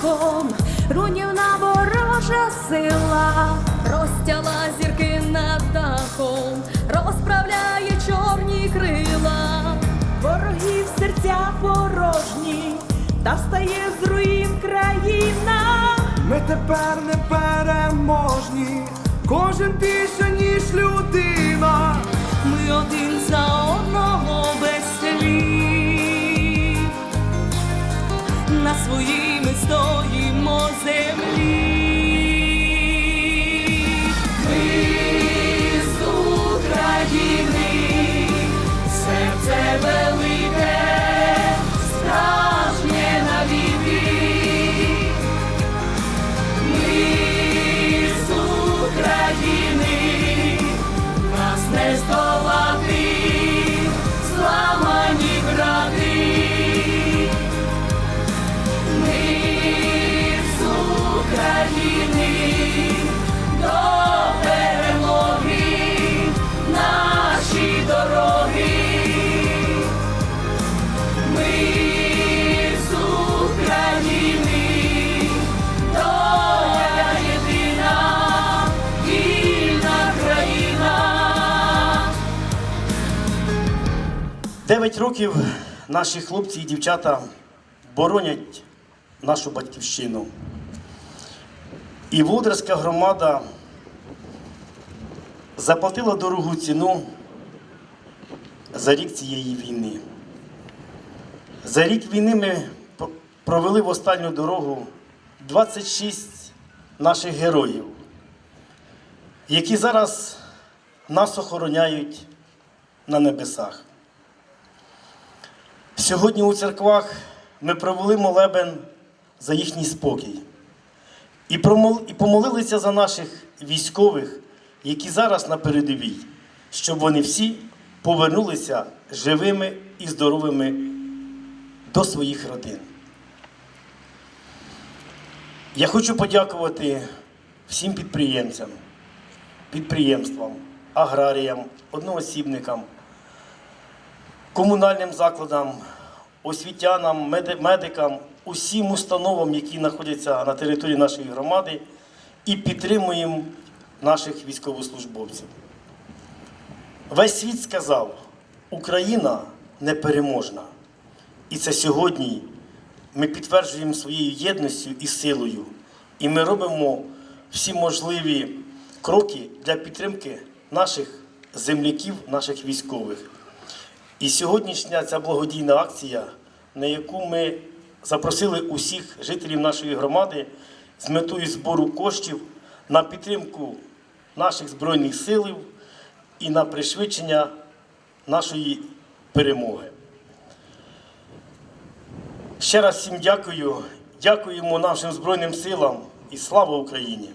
хижим птахом, руйнівна ворожа сила, розтяла зірки над дахом, розправляє чорні крила. Ворогів серця порожні, та встає з руїн країна. Ми тепер не переможні, кожен більше, ніж людина. Ми один за одного без слів. На своїй нас Дев'ять років наші хлопці і дівчата боронять нашу батьківщину. І Володарська громада заплатила дорогу ціну за рік цієї війни. За рік війни ми провели в останню дорогу 26 наших героїв, які зараз нас охороняють на небесах. Сьогодні у церквах ми провели молебен за їхній спокій і, помолилися за наших військових, які зараз на передовій, щоб вони всі повернулися живими і здоровими до своїх родин. Я хочу подякувати всім підприємцям, підприємствам, аграріям, одноосібникам, комунальним закладам, освітянам, медикам, усім установам, які знаходяться на території нашої громади, і підтримуємо наших військовослужбовців. Весь світ сказав, Україна непереможна. І це сьогодні ми підтверджуємо своєю єдністю і силою. І ми робимо всі можливі кроки для підтримки наших земляків, наших військових. І сьогоднішня ця благодійна акція, на яку ми запросили усіх жителів нашої громади з метою збору коштів на підтримку наших Збройних сил і на пришвидшення нашої перемоги. Ще раз всім дякую. Дякуємо нашим Збройним силам і слава Україні!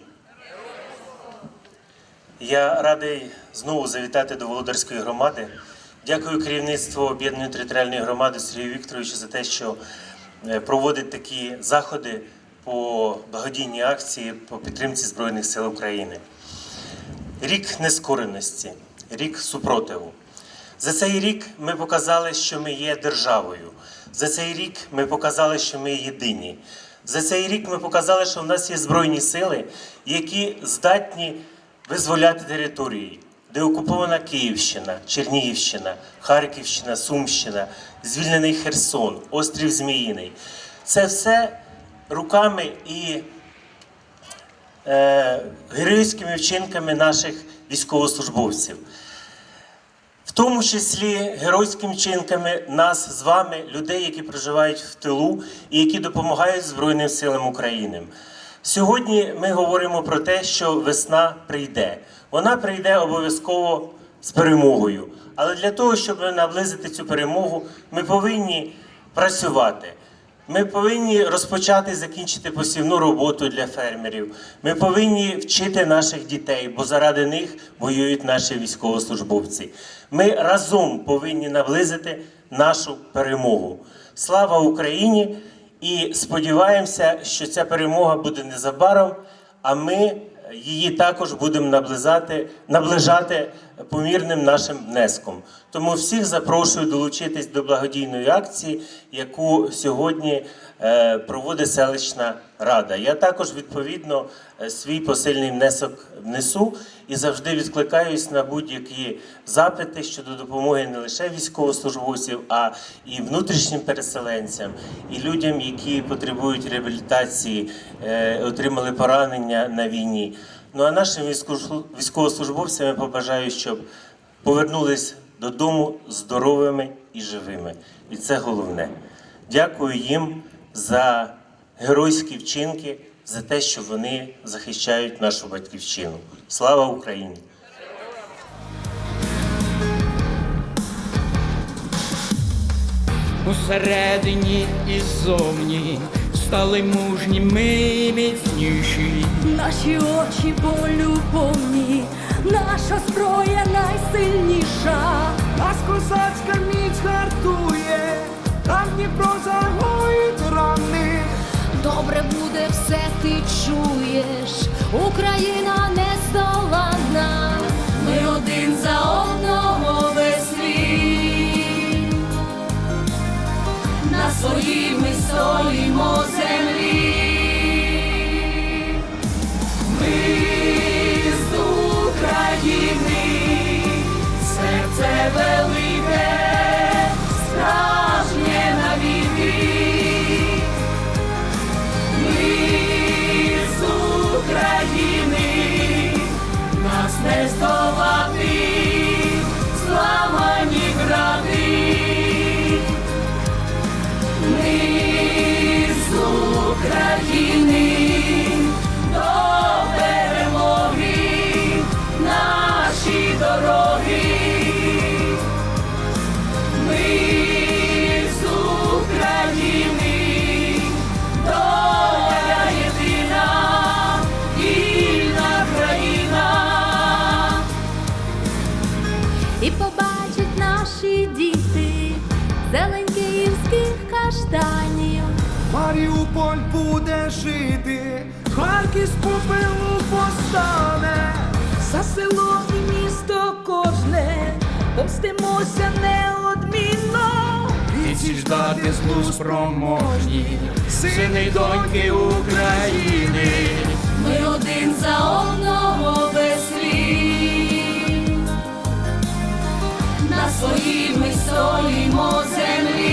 Я радий знову завітати до Володарської громади. Дякую керівництву об'єднаної територіальної громади Сергію Вікторовичу за те, що е, проводить такі заходи по благодійній акції по підтримці Збройних сил України. Рік нескореності, рік супротиву. За цей рік ми показали, що ми є державою. За цей рік ми показали, що ми єдині. За цей рік ми показали, що в нас є збройні сили, які здатні визволяти території, де окупована Київщина, Чернігівщина, Харківщина, Сумщина, звільнений Херсон, острів Зміїний. Це все руками і е, героїчними вчинками наших військовослужбовців. В тому числі геройськими вчинками нас з вами, людей, які проживають в тилу і які допомагають Збройним силам України. Сьогодні ми говоримо про те, що весна прийде. Вона прийде обов'язково з перемогою. Але для того, щоб наблизити цю перемогу, ми повинні працювати. Ми повинні розпочати і закінчити посівну роботу для фермерів. Ми повинні вчити наших дітей, бо заради них воюють наші військовослужбовці. Ми разом повинні наблизити нашу перемогу. Слава Україні! І сподіваємося, що ця перемога буде незабаром, а ми її також будемо наближати, наближати помірним нашим внеском. Тому всіх запрошую долучитись до благодійної акції, яку сьогодні е, проводить селищна рада. Я також відповідно е, свій посильний внесок внесу і завжди відкликаюсь на будь-які запити щодо допомоги не лише військовослужбовців, а і внутрішнім переселенцям, і людям, які потребують реабілітації, е, отримали поранення на війні. Ну а нашим військовослу- військовослужбовцям я побажаю, щоб повернулись додому здоровими і живими. І це головне. Дякую їм за геройські вчинки, за те, що вони захищають нашу батьківщину. Слава Україні! Усередині і зовні стали мужні ми міцніші. Наші очі болю повні, наша зброя найсильніша. Нас козацька міць гартує, там Дніпро загоїть рани. Добре буде все, ти чуєш, Україна І побачать наші діти зелень київських каштанів. Маріуполь буде жити, Харків з попелу постане. За село і місто кожне, помстимося неодмінно. Відсіч дати злу спроможні, сини й доньки України. Ми один за одного весь світ. Ми стоїмо землі.